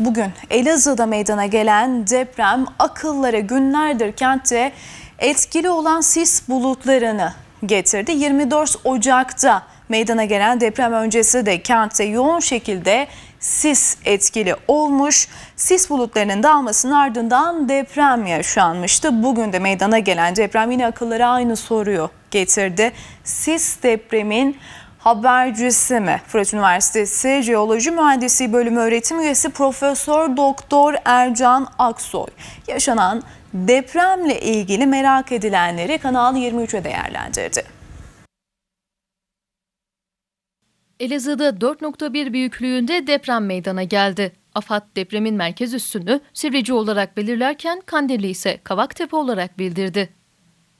Bugün Elazığ'da meydana gelen deprem akıllara günlerdir kentte etkili olan sis bulutlarını getirdi. 24 Ocak'ta meydana gelen deprem öncesi de kentte yoğun şekilde sis etkili olmuş. Sis bulutlarının dağılmasının ardından deprem yaşanmıştı. Bugün de meydana gelen deprem yine akıllara aynı soruyu getirdi. Sis depremin habercisi mi? Fırat Üniversitesi Jeoloji Mühendisliği Bölümü öğretim üyesi Profesör Doktor Ercan Aksoy yaşanan depremle ilgili merak edilenleri Kanal 23'e değerlendirdi. Elazığ'da 4.1 büyüklüğünde deprem meydana geldi. AFAD depremin merkez üssünü Sivrici olarak belirlerken Kandilli ise Kavaktepe olarak bildirdi.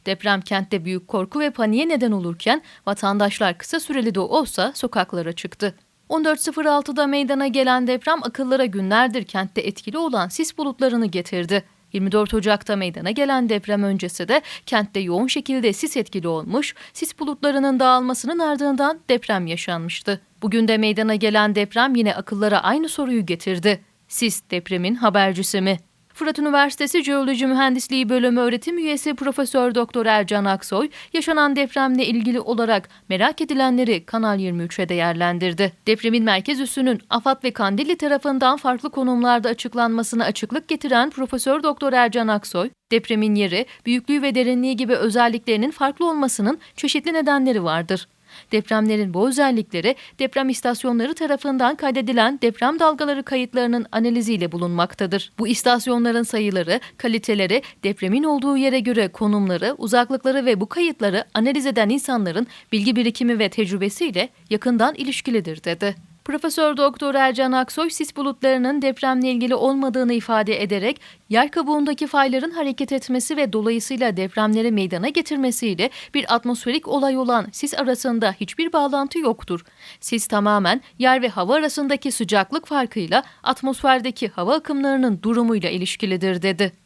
Deprem kentte büyük korku ve paniğe neden olurken vatandaşlar kısa süreli de olsa sokaklara çıktı. 14.06'da meydana gelen deprem akıllara günlerdir kentte etkili olan sis bulutlarını getirdi. 24 Ocak'ta meydana gelen deprem öncesi de kentte yoğun şekilde sis etkili olmuş, sis bulutlarının dağılmasının ardından deprem yaşanmıştı. Bugün de meydana gelen deprem yine akıllara aynı soruyu getirdi. Sis depremin habercisi mi? Fırat Üniversitesi Jeoloji Mühendisliği Bölümü öğretim üyesi Profesör Doktor Ercan Aksoy, yaşanan depremle ilgili olarak merak edilenleri Kanal 23'e değerlendirdi. Depremin merkez üssünün AFAD ve Kandilli tarafından farklı konumlarda açıklanmasına açıklık getiren Profesör Doktor Ercan Aksoy, depremin yeri, büyüklüğü ve derinliği gibi özelliklerinin farklı olmasının çeşitli nedenleri vardır. Depremlerin bu özellikleri deprem istasyonları tarafından kaydedilen deprem dalgaları kayıtlarının analiziyle bulunmaktadır. Bu istasyonların sayıları, kaliteleri, depremin olduğu yere göre konumları, uzaklıkları ve bu kayıtları analiz eden insanların bilgi birikimi ve tecrübesiyle yakından ilişkilidir dedi. Profesör Doktor Ercan Aksoy sis bulutlarının depremle ilgili olmadığını ifade ederek yer kabuğundaki fayların hareket etmesi ve dolayısıyla depremleri meydana getirmesiyle bir atmosferik olay olan sis arasında hiçbir bağlantı yoktur. Sis tamamen yer ve hava arasındaki sıcaklık farkıyla atmosferdeki hava akımlarının durumuyla ilişkilidir dedi.